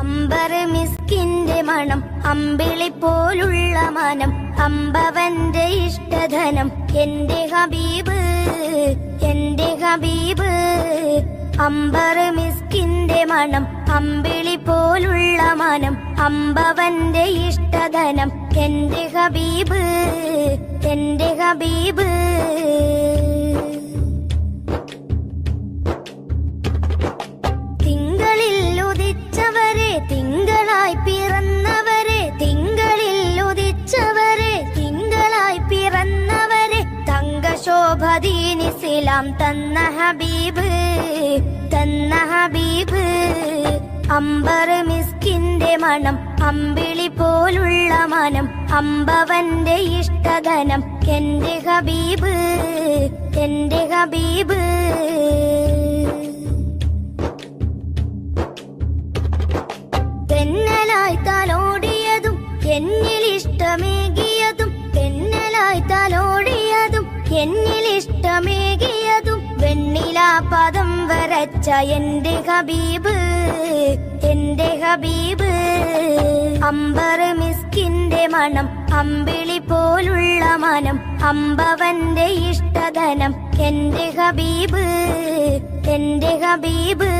അമ്പർ മിസ്കിന്റെ മണം അമ്പിളി പോലുള്ള മനം അമ്പവന്റെ ഇഷ്ടധനം. എന്റെ ഹബീബ് എന്റെ ഹബീബ് അമ്പർ മിസ്കിന്റെ മണം അമ്പിളി പോലുള്ള മനം അമ്പവന്റെ ഇഷ്ടധനം. എന്റെ ഹബീബ് എന്റെ ഹബീബ് തങ്കശോഭദീനിസിലാം തന്ന ഹബീബ് തന്ന ഹബീബ്. അമ്പർ മിസ്കിന്റെ മണം അമ്പിളി പോലുള്ള മനം അമ്പവന്റെ ഇഷ്ടഗനം. എന്റെ ഹബീബ് എന്റെ ഹബീബ്. തെന്നലായി തലോടിയതും എന്നിൽ ഇഷ്ടമേകിയതും എന്നിൽ ഇഷ്ടമേകിയതും വെണ്ണിലാ പദം വരച്ച എന്റെ ഹബീബ് എന്റെ ഹബീബ്. അമ്പർ മിസ്കിന്റെ മണം അമ്പിളി പോലുള്ള മനം അമ്പവന്റെ ഇഷ്ടധനം എന്റെ ഹബീബ് എന്റെ ഹബീബ്.